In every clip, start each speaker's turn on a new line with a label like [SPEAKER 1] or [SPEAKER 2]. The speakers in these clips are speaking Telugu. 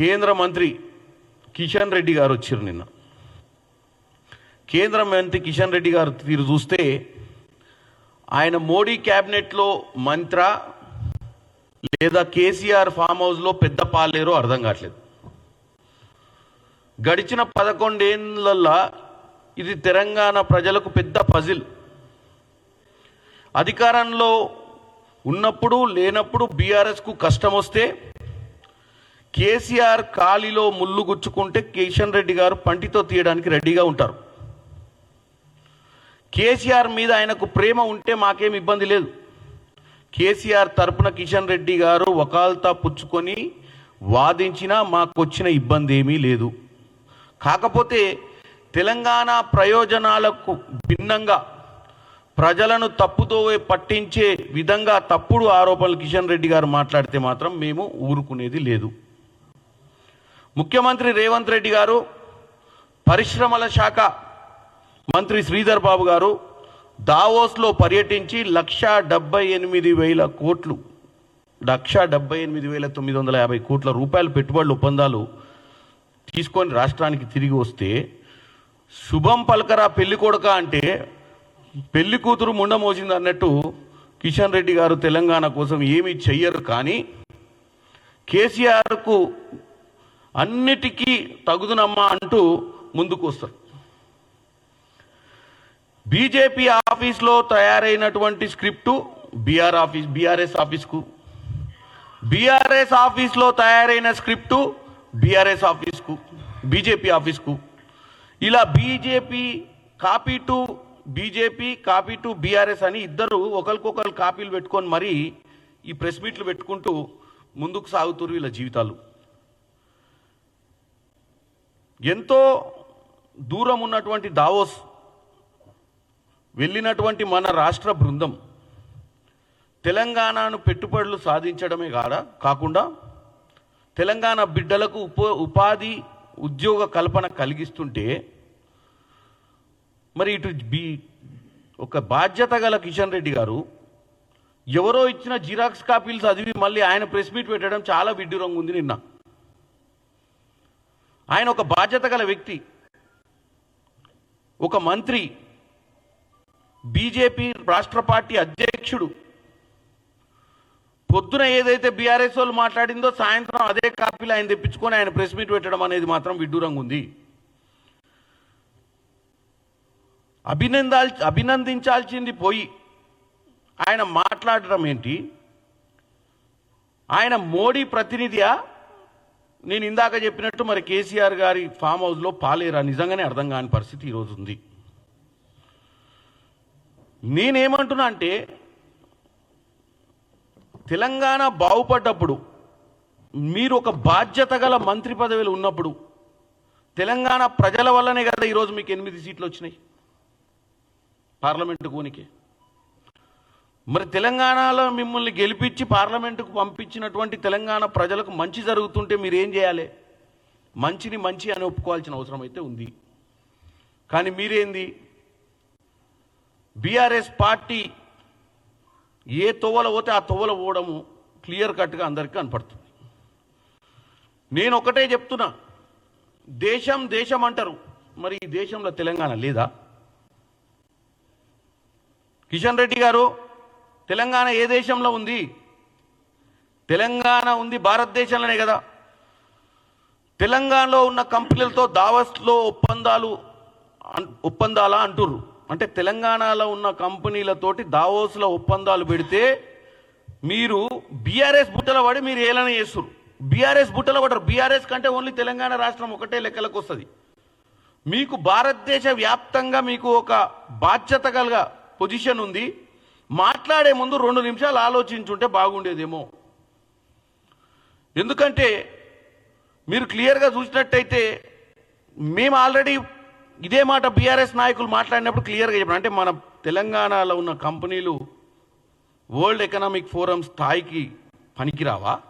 [SPEAKER 1] కేంద్ర మంత్రి కిషన్ రెడ్డి గారు వచ్చారు నిన్న. కేంద్ర మంత్రి కిషన్ రెడ్డి గారు తీరు చూస్తే ఆయన మోడీ క్యాబినెట్లో మంత్ర లేదా కేసీఆర్ ఫామ్ హౌస్లో పెద్ద పాలేరో అర్థం కావట్లేదు. గడిచిన పదకొండేళ్ళల్లా ఇది తెలంగాణ ప్రజలకు పెద్ద పజిల్. అధికారంలో ఉన్నప్పుడు లేనప్పుడు బీఆర్ఎస్కు కష్టం వస్తే కేసీఆర్ కాలిలో ముళ్ళు గుచ్చుకుంటే కిషన్ రెడ్డి గారు పంటితో తీయడానికి రెడీగా ఉంటారు. కేసీఆర్ మీద ఆయనకు ప్రేమ ఉంటే మాకేం ఇబ్బంది లేదు. కేసీఆర్ తరపున కిషన్ రెడ్డి గారు వకాల్తా పుచ్చుకొని వాదించినా మాకు వచ్చిన ఇబ్బంది ఏమీ లేదు. కాకపోతే తెలంగాణ ప్రయోజనాలకు భిన్నంగా ప్రజలను తప్పుదోవే పట్టించే విధంగా తప్పుడు ఆరోపణలు కిషన్ రెడ్డి గారు మాట్లాడితే మాత్రం మేము ఊరుకునేది లేదు. ముఖ్యమంత్రి రేవంత్ రెడ్డి గారు పరిశ్రమల శాఖ మంత్రి శ్రీధర్ బాబు గారు దావోస్లో పర్యటించి లక్ష డెబ్బై ఎనిమిది వేల కోట్లు లక్ష డెబ్బై ఎనిమిది వేల తొమ్మిది వందల యాభై కోట్ల రూపాయల పెట్టుబడుల ఒప్పందాలు తీసుకొని రాష్ట్రానికి తిరిగి వస్తే శుభం పలకరా పెళ్ళి కొడక అంటే పెళ్ళి కూతురు ముండమోసింది అన్నట్టు కిషన్ రెడ్డి గారు తెలంగాణ కోసం ఏమీ చెయ్యరు కానీ కేసీఆర్కు అన్నిటికీ తగుదునమ్మా అంటూ ముందుకు వస్తారు బీజేపీ ఆఫీస్లో తయారైనటువంటి స్క్రిప్టు బీఆర్ ఆఫీస్ బీఆర్ఎస్ ఆఫీస్కు. బీఆర్ఎస్ ఆఫీస్లో తయారైన స్క్రిప్టు బీఆర్ఎస్ ఆఫీస్కు బీజేపీ ఆఫీస్కు. ఇలా BJP copy to BJP copy to BRS అని ఇద్దరు ఒకరికొకరు కాపీలు పెట్టుకొని మరీ ఈ ప్రెస్ మీట్లు పెట్టుకుంటూ ముందుకు సాగుతురు వీళ్ళ జీవితాలు. ఎంతో దూరం ఉన్నటువంటి దావోస్ వెళ్ళినటువంటి మన రాష్ట్ర బృందం తెలంగాణను పెట్టుబడులు సాధించడమే కాడ కాకుండా తెలంగాణ బిడ్డలకు ఉప ఉపాధి ఉద్యోగ కల్పన కలిగిస్తుంటే మరి ఇటు బి ఒక బాధ్యత గల కిషన్ రెడ్డి గారు ఎవరో ఇచ్చిన జిరాక్స్ కాపీలు చదివి మళ్ళీ ఆయన ప్రెస్ మీట్ పెట్టడం చాలా విడ్డూరంగా ఉంది నిన్న. ఆయన ఒక బాధ్యత గల వ్యక్తి. ఒక మంత్రి. బీజేపీ రాష్ట్ర పార్టీ అధ్యక్షుడు. పొద్దున ఏదైతే బీఆర్ఎస్ వాళ్ళు మాట్లాడిందో సాయంత్రం అదే కాపీలు ఆయన తెప్పించుకొని ఆయన ప్రెస్ మీట్ పెట్టడం అనేది మాత్రం విడ్డూరంగా ఉంది. అభినందాల్ అభినందించాల్సింది పోయి ఆయన మాట్లాడటం ఏంటి? ఆయన మోడీ ప్రతినిధియా? నేను ఇందాక చెప్పినట్టు మరి కేసీఆర్ గారి ఫామ్ హౌస్లో పాలేరా? నిజంగానే అర్థం కాని పరిస్థితి ఈరోజు ఉంది. నేనేమంటున్నా అంటే తెలంగాణ బాగుపడ్డప్పుడు మీరు ఒక బాధ్యత గల మంత్రి పదవిలో ఉన్నప్పుడు తెలంగాణ ప్రజల వల్లనే కదా ఈరోజు మీకు ఎనిమిది సీట్లు వచ్చినాయి. పార్లమెంటు కోనికి. మరి తెలంగాణలో మిమ్మల్ని గెలిపించి పార్లమెంటుకు పంపించినటువంటి తెలంగాణ ప్రజలకు మంచి జరుగుతుంటే మీరు ఏం చేయాలి? మంచిని మంచి అని ఒప్పుకోవాల్సిన అవసరం అయితే ఉంది. కానీ మీరేంది? బీఆర్ఎస్ పార్టీ ఏ తొవ్వల పోతే ఆ తొవ్వల పోవడము క్లియర్ కట్గా అందరికీ కనపడుతుంది. నేను ఒకటే చెప్తున్నా. దేశం దేశం అంటారు. మరి ఈ దేశంలో తెలంగాణ లేదా? కిషన్ రెడ్డి గారు తెలంగాణ ఏ దేశంలో ఉంది? తెలంగాణ ఉంది భారతదేశంలోనే కదా. తెలంగాణలో ఉన్న కంపెనీలతో దావస్లో ఒప్పందాలు ఒప్పందాలా అంటుర్రు. అంటే తెలంగాణలో ఉన్న కంపెనీలతోటి దావోస్లో ఒప్పందాలు పెడితే మీరు బీఆర్ఎస్ బుట్టల పడి మీరు ఏలన చేస్తున్నారు బీఆర్ఎస్ బుట్టల పడరు. బీఆర్ఎస్ కంటే ఓన్లీ తెలంగాణ రాష్ట్రం ఒకటే లెక్కలకు వస్తుంది. మీకు భారతదేశ వ్యాప్తంగా మీకు ఒక బాధ్యత కలగా పొజిషన్ ఉంది. మాట్లాడే ముందు రెండు నిమిషాలు ఆలోచించుంటే బాగుండేదేమో. ఎందుకంటే మీరు క్లియర్గా చూసినట్టయితే మేము ఆల్రెడీ ఇదే మాట బీఆర్ఎస్ నాయకులు మాట్లాడినప్పుడు క్లియర్గా చెప్పారు అంటే మన తెలంగాణలో ఉన్న కంపెనీలు వరల్డ్ ఎకనామిక్ ఫోరం స్థాయికి పనికిరావా?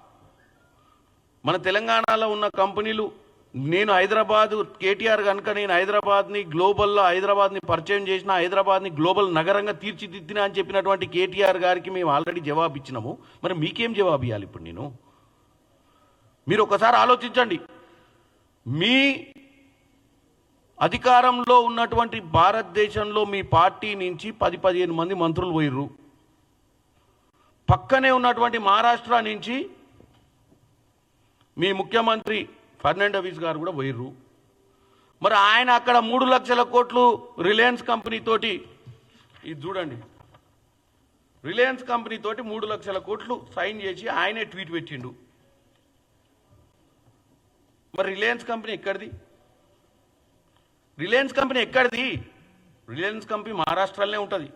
[SPEAKER 1] మన తెలంగాణలో ఉన్న కంపెనీలు నేను హైదరాబాద్ కేటీఆర్ కనుక నేను హైదరాబాద్ని గ్లోబల్లో హైదరాబాద్ని పరిచయం చేసిన హైదరాబాద్ని గ్లోబల్ నగరంగా తీర్చిదిద్దినా అని చెప్పినటువంటి కేటీఆర్ గారికి మేము ఆల్రెడీ జవాబు ఇచ్చినాము. మరి మీకేం జవాబు ఇవ్వాలి ఇప్పుడు నేను? మీరు ఒకసారి ఆలోచించండి. మీ అధికారంలో ఉన్నటువంటి భారతదేశంలో మీ పార్టీ నుంచి పది పదిహేను మంది మంత్రులు పోయిర్రు. పక్కనే ఉన్నటువంటి మహారాష్ట్ర నుంచి మీ ముఖ్యమంత్రి ఫర్నాండోవిస్ గారు కూడా పోయిర్రు. మరి ఆయన అక్కడ మూడు లక్షల కోట్లు రిలయన్స్ కంపెనీ తోటి ఇది చూడండి. రిలయన్స్ కంపెనీ తోటి మూడు లక్షల కోట్లు సైన్ చేసి ఆయనే ట్వీట్ పెట్టిండు. మరి రిలయన్స్ కంపెనీ ఎక్కడిది? రిలయన్స్ కంపెనీ ఎక్కడిది? రిలయన్స్ కంపెనీ మహారాష్ట్రలోనే ఉంటుంది.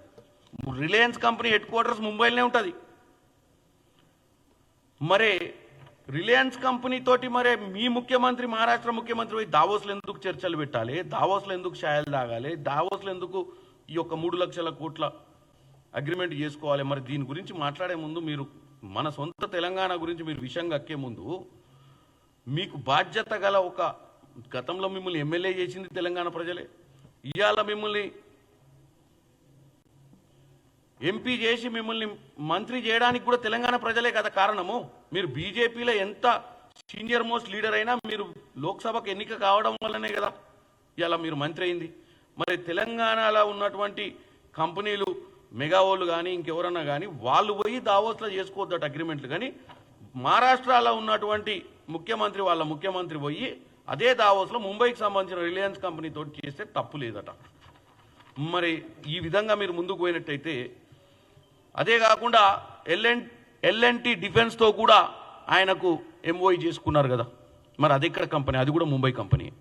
[SPEAKER 1] రిలయన్స్ కంపెనీ హెడ్ క్వార్టర్స్ ముంబైలోనే ఉంటుంది. మరే రిలయన్స్ కంపెనీ తోటి మరే మీ ముఖ్యమంత్రి మహారాష్ట్ర ముఖ్యమంత్రి పోయి దావోస్లో ఎందుకు చర్చలు పెట్టాలి? దావోస్లో ఎందుకు షాయలు తాగాలి? దావోస్లో ఎందుకు ఈ యొక్క మూడు లక్షల కోట్ల అగ్రిమెంట్ చేసుకోవాలి? మరి దీని గురించి మాట్లాడే ముందు మీరు మన సొంత తెలంగాణ గురించి మీరు విషయం కక్కే ముందు మీకు బాధ్యత గల ఒక గతంలో మిమ్మల్ని ఎమ్మెల్యే చేసింది తెలంగాణ ప్రజలే. ఇవాళ మిమ్మల్ని ఎంపీ చేసి మిమ్మల్ని మంత్రి చేయడానికి కూడా తెలంగాణ ప్రజలే కదా కారణము? మీరు బీజేపీలో ఎంత సీనియర్ మోస్ట్ లీడర్ అయినా మీరు లోక్సభకు ఎన్నిక కావడం వల్లనే కదా ఇలా మీరు మంత్రి అయింది. మరి తెలంగాణలో ఉన్నటువంటి కంపెనీలు మెగావోలు కానీ ఇంకెవరన్నా కానీ వాళ్ళు పోయి దావోస్లో చేసుకోవద్దట అగ్రిమెంట్లు కానీ మహారాష్ట్రలో ఉన్నటువంటి ముఖ్యమంత్రి వాళ్ళ ముఖ్యమంత్రి పోయి అదే దావోస్లో ముంబైకి సంబంధించిన రిలయన్స్ కంపెనీ తోటి చేస్తే తప్పు లేదట. మరి ఈ విధంగా మీరు ముందుకు పోయినట్టయితే అదే కాకుండా ఎల్ఎన్ ఎల్ఎన్టీ డిఫెన్స్తో కూడా ఆయనకు ఎంఓఈ చేసుకున్నారు కదా. మరి అది ఎక్కడ కంపెనీ? అది కూడా ముంబై కంపెనీ.